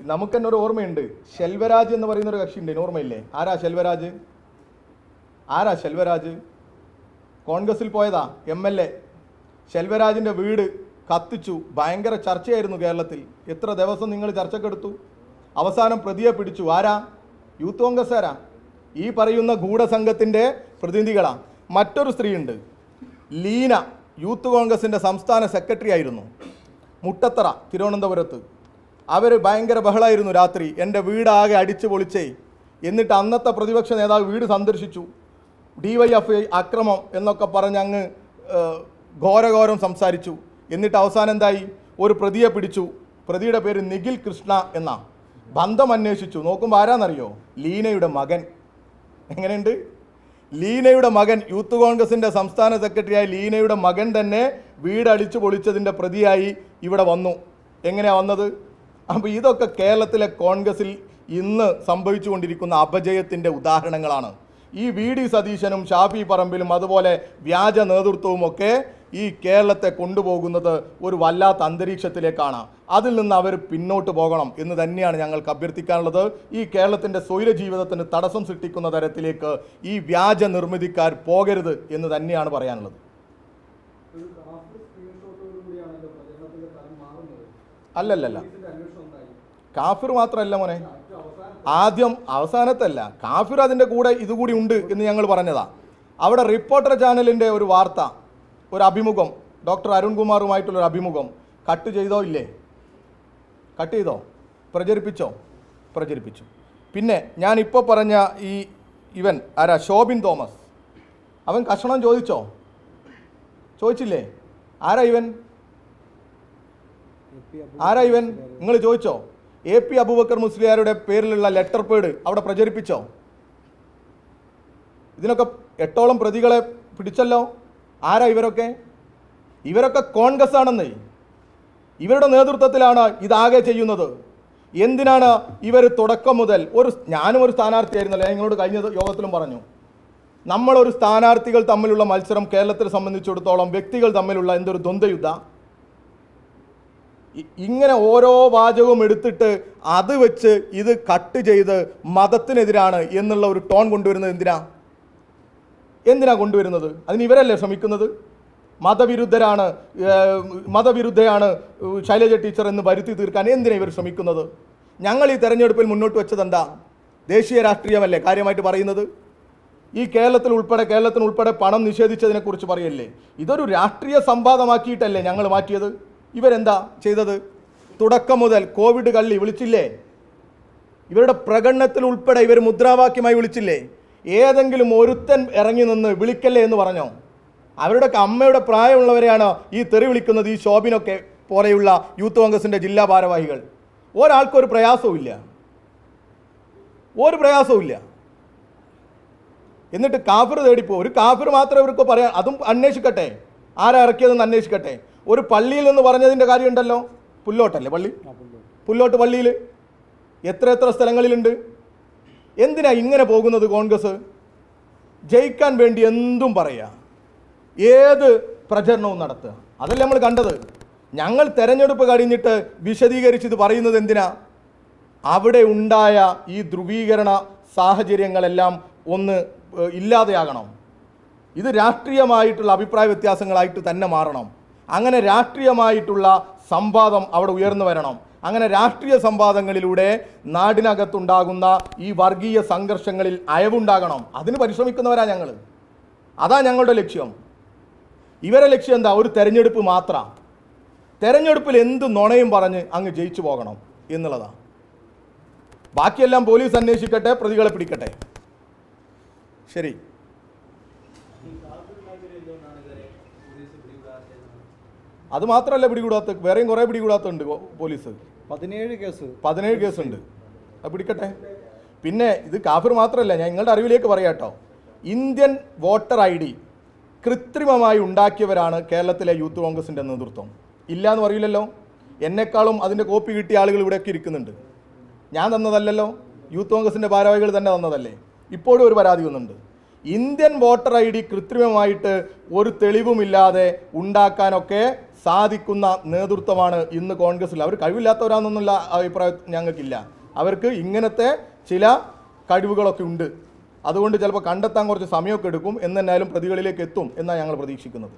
നമുക്ക് തന്നെ ഒരു ഓർമ്മയുണ്ട്. ശെൽവരാജ് എന്ന് പറയുന്ന ഒരു കക്ഷി ഉണ്ട് ഓർമ്മയില്ലേ? ആരാ ശെൽവരാജ്? ആരാ ശെൽവരാജ്? കോൺഗ്രസിൽ പോയതാ എം എൽ എ. ശെൽവരാജിന്റെ വീട് കത്തിച്ചു. ഭയങ്കര ചർച്ചയായിരുന്നു കേരളത്തിൽ. എത്ര ദിവസം നിങ്ങൾ ചർച്ചക്കെടുത്തു? അവസാനം പ്രതിയെ പിടിച്ചു. ആരാ? യൂത്ത് കോൺഗ്രസ്സുകാരാ. ഈ പറയുന്ന ഗൂഢസംഘത്തിന്റെ പ്രതിനിധികളാ. മറ്റൊരു സ്ത്രീയുണ്ട്. ലീന യൂത്ത് കോൺഗ്രസിന്റെ സംസ്ഥാന സെക്രട്ടറി ആയിരുന്നു. മുട്ടത്തറ തിരുവനന്തപുരത്ത്. അവർ ഭയങ്കര ബഹളമായിരുന്നു രാത്രി. എന്റെ വീടാകെ അടിച്ചു പൊളിച്ചേ. എന്നിട്ട് അന്നത്തെ പ്രതിപക്ഷ നേതാവ് വീട് സന്ദർശിച്ചു. ഡി വൈ എഫ് അക്രമം എന്നൊക്കെ പറഞ്ഞ് അങ്ങ് ഘോരഘോരം സംസാരിച്ചു. എന്നിട്ട് അവസാനം എന്തായി? ഒരു പ്രതിയെ പിടിച്ചു. പ്രതിയുടെ പേര് നിഖിൽ കൃഷ്ണ എന്ന. ബന്ധം അന്വേഷിച്ചു. നോക്കുമ്പോൾ ആരാന്നറിയോ? ലീനയുടെ മകൻ. എങ്ങനെയുണ്ട്? ലീനയുടെ മകൻ. യൂത്ത് കോൺഗ്രസിന്റെ സംസ്ഥാന സെക്രട്ടറിയായ ലീനയുടെ മകൻ തന്നെ വീടടിച്ചു പൊളിച്ചതിന്റെ പ്രതിയായി ഇവിടെ വന്നു. എങ്ങനെയാണ് വന്നത്? അപ്പോൾ ഇതൊക്കെ കേരളത്തിലെ കോൺഗ്രസിൽ ഇന്ന് സംഭവിച്ചുകൊണ്ടിരിക്കുന്ന അപജയത്തിന്റെ ഉദാഹരണങ്ങളാണ്. ഈ വി ഡി സതീശനും ഷാഫി പറമ്പിലും അതുപോലെ വ്യാജ നേതൃത്വവും ഒക്കെ ഈ കേരളത്തെ കൊണ്ടുപോകുന്നത് ഒരു വല്ലാത്ത അന്തരീക്ഷത്തിലേക്കാണ്. അതിൽ നിന്ന് അവർ പിന്നോട്ട് പോകണം എന്ന് തന്നെയാണ് ഞങ്ങൾക്ക് അഭ്യർത്ഥിക്കാനുള്ളത്. ഈ കേരളത്തിന്റെ സ്വൈര ജീവിതത്തിന് തടസ്സം സൃഷ്ടിക്കുന്ന തരത്തിലേക്ക് ഈ വ്യാജ നിർമ്മിതിക്കാർ പോകരുത് എന്ന് തന്നെയാണ് പറയാനുള്ളത്. അല്ലല്ലല്ല. കാഫിർ മാത്രമല്ല മോനെ. ആദ്യം അവസാനത്തല്ല. കാഫിർ അതിന്റെ കൂടെ ഇതുകൂടി ഉണ്ട് എന്ന് ഞങ്ങൾ പറഞ്ഞതാ. അവിടെ റിപ്പോർട്ടർ ചാനലിന്റെ ഒരു വാർത്ത ഒരു അഭിമുഖം ഡോക്ടർ അരുൺകുമാറുമായിട്ടുള്ള ഒരു അഭിമുഖം കട്ട് ചെയ്തോ ഇല്ലേ? കട്ട് ചെയ്തോ? പ്രചരിപ്പിച്ചോ? പ്രചരിപ്പിച്ചു. പിന്നെ ഞാൻ ഇപ്പോൾ പറഞ്ഞ ഈ ഇവൻ ആരാ? ശോഭിൻ തോമസ്. അവൻ കഷണം ചോദിച്ചോ? ചോദിച്ചില്ലേ? ആരാ ഇവൻ? ആരാ ഇവൻ? നിങ്ങൾ ചോദിച്ചോ? എ പി അബൂബക്കർ മുസ്ലിയാരുടെ പേരിലുള്ള ലെറ്റർ പേഡ് അവിടെ പ്രചരിപ്പിച്ചോ? ഇതിനൊക്കെ എട്ടോളം പ്രതികളെ പിടിച്ചല്ലോ? ആരാ ഇവരൊക്കെ? ഇവരൊക്കെ കോൺഗ്രസ് ആണെന്ന്. ഇവരുടെ നേതൃത്വത്തിലാണ് ഇതാകെ ചെയ്യുന്നത്. എന്തിനാണ് ഇവർ തുടക്കം മുതൽ ഒരു ഞാനും ഒരു സ്ഥാനാർത്ഥിയായിരുന്നല്ലോ ഞങ്ങളോട് കഴിഞ്ഞ യോഗത്തിലും പറഞ്ഞു. നമ്മളൊരു സ്ഥാനാർത്ഥികൾ തമ്മിലുള്ള മത്സരം കേരളത്തിൽ സംബന്ധിച്ചിടത്തോളം വ്യക്തികൾ തമ്മിലുള്ള എന്തൊരു ദ്വന്ദ്വയുദ്ധ? ഇങ്ങനെ ഓരോ വാചകവും എടുത്തിട്ട് അത് വെച്ച് ഇത് കട്ട് ചെയ്ത് മതത്തിനെതിരാണ് എന്നുള്ള ഒരു ടോൺ കൊണ്ടുവരുന്നത് എന്തിനാ? എന്തിനാ കൊണ്ടുവരുന്നത്? അതിന് ഇവരല്ലേ ശ്രമിക്കുന്നത്? മതവിരുദ്ധരാണ് മതവിരുദ്ധയാണ് ശൈലജ ടീച്ചർ എന്ന് വരുത്തി തീർക്കാൻ എന്തിനാ ഇവർ ശ്രമിക്കുന്നത്? ഞങ്ങൾ ഈ തെരഞ്ഞെടുപ്പിൽ മുന്നോട്ട് വെച്ചത് എന്താ ദേശീയ രാഷ്ട്രീയമല്ലേ കാര്യമായിട്ട് പറയുന്നത്? ഈ കേരളത്തിൽ ഉൾപ്പെടെ കേരളത്തിന് ഉൾപ്പെടെ പണം നിഷേധിച്ചതിനെക്കുറിച്ച് പറയല്ലേ? ഇതൊരു രാഷ്ട്രീയ സംവാദമാക്കിയിട്ടല്ലേ ഞങ്ങൾ മാറ്റിയത്? ഇവരെന്താ ചെയ്തത്? തുടക്കം മുതൽ കോവിഡ് കള്ളി വിളിച്ചില്ലേ? ഇവരുടെ പ്രകടനത്തിൽ ഉൾപ്പെടെ ഇവർ മുദ്രാവാക്യമായി വിളിച്ചില്ലേ? ഏതെങ്കിലും ഒരുത്തൻ ഇറങ്ങി നിന്ന് വിളിക്കല്ലേ എന്ന് പറഞ്ഞോ? അവരുടെ അമ്മയുടെ പ്രായമുള്ളവരെയാണ് ഈ തെറി വിളിക്കുന്നത് ഈ ശോഭിനൊക്കെ പോലെയുള്ള യൂത്ത് കോൺഗ്രസിന്റെ ജില്ലാ ഭാരവാഹികൾ. ഒരാൾക്കൊരു ഒരു പ്രയാസവും ഇല്ല. ഒരു പ്രയാസവും ഇല്ല. എന്നിട്ട് കാഫിർ തേടിപ്പോ ഒരു കാഫിർ മാത്രമേ ഇവർക്ക് പറയാൻ അതും അന്വേഷിക്കട്ടെ. ആരാ ഇറക്കിയതെന്ന് അന്വേഷിക്കട്ടെ. ഒരു പള്ളിയിൽ നിന്ന് പറഞ്ഞതിന്റെ കാര്യമുണ്ടല്ലോ? പുല്ലോട്ടല്ലേ പള്ളി? പുല്ലോട്ട്. പള്ളിയിൽ? എത്ര എത്ര സ്ഥലങ്ങളിലുണ്ട്? എന്തിനാ ഇങ്ങനെ പോകുന്നത് കോൺഗ്രസ്? ജയിക്കാൻ വേണ്ടി എന്തും പറയുക ഏത് പ്രചരണവും നടത്തുക. അതല്ലേ നമ്മൾ കണ്ടത്. ഞങ്ങൾ തെരഞ്ഞെടുപ്പ് കഴിഞ്ഞിട്ട് വിശദീകരിച്ചിത് ഇത് പറയുന്നത് എന്തിനാ? അവിടെ ഉണ്ടായ ഈ ധ്രുവീകരണ സാഹചര്യങ്ങളെല്ലാം ഒന്ന് ഇല്ലാതെയാകണം. ഇത് രാഷ്ട്രീയമായിട്ടുള്ള അഭിപ്രായ വ്യത്യാസങ്ങളായിട്ട് തന്നെ മാറണം. അങ്ങനെ രാഷ്ട്രീയമായിട്ടുള്ള സംവാദം അവിടെ ഉയർന്നു വരണം. അങ്ങനെ രാഷ്ട്രീയ സംവാദങ്ങളിലൂടെ നാടിനകത്തുണ്ടാകുന്ന ഈ വർഗീയ സംഘർഷങ്ങളിൽ അയവുണ്ടാകണം. അതിന് പരിശ്രമിക്കുന്നവരാ ഞങ്ങൾ അതാ ഞങ്ങളുടെ ലക്ഷ്യം. ഇവരെ ലക്ഷ്യം എന്താ? ഒരു തെരഞ്ഞെടുപ്പ് മാത്രം. തെരഞ്ഞെടുപ്പിൽ എന്ത് നുണയും പറഞ്ഞ് അങ്ങ് ജയിച്ചു പോകണം എന്നുള്ളതാണ് ബാക്കിയെല്ലാം പോലീസ് അന്വേഷിക്കട്ടെ പ്രതികളെ പിടിക്കട്ടെ. ശരി. അത് മാത്രമല്ല പിടികൂടാത്ത വേറെയും കുറേ പിടികൂടാത്തുണ്ട് പോലീസ്. പതിനേഴ് കേസ്. പതിനേഴ് കേസുണ്ട്. അത് പിടിക്കട്ടെ. പിന്നെ ഇത് കാഫിർ മാത്രമല്ല ഞാൻ നിങ്ങളുടെ അറിവിലേക്ക് പറയാട്ടോ. ഇന്ത്യൻ വോട്ടർ ഐ ഡി കൃത്രിമമായി ഉണ്ടാക്കിയവരാണ് കേരളത്തിലെ യൂത്ത് കോൺഗ്രസിന്റെ നേതൃത്വം. ഇല്ല എന്ന് പറയില്ലല്ലോ എന്നെക്കാളും അതിന്റെ കോപ്പി കിട്ടിയ ആളുകൾ ഇവിടെയൊക്കെ ഇരിക്കുന്നുണ്ട്. ഞാൻ തന്നതല്ലല്ലോ. യൂത്ത് കോൺഗ്രസിന്റെ ഭാരവാഹികൾ തന്നെ തന്നതല്ലേ. ഇപ്പോഴും ഒരു പരാതി വന്നുണ്ട് ഇന്ത്യൻ വോട്ടർ ഐ ഡി കൃത്രിമമായിട്ട് ഒരു തെളിവുമില്ലാതെ ഉണ്ടാക്കാനൊക്കെ സാധിക്കുന്ന നേതൃത്വമാണ് ഇന്ന് കോൺഗ്രസ്സിൽ അവർ കഴിവില്ലാത്തവരാണെന്നുള്ള അഭിപ്രായം ഞങ്ങൾക്കില്ല. അവർക്ക് ഇങ്ങനത്തെ ചില കഴിവുകളൊക്കെ ഉണ്ട്. അതുകൊണ്ട് ചിലപ്പോൾ കണ്ടെത്താൻ കുറച്ച് സമയമൊക്കെ എടുക്കും. എന്നെന്നാലും പ്രതികളിലേക്ക് എത്തും എന്നാണ് ഞങ്ങൾ പ്രതീക്ഷിക്കുന്നത്.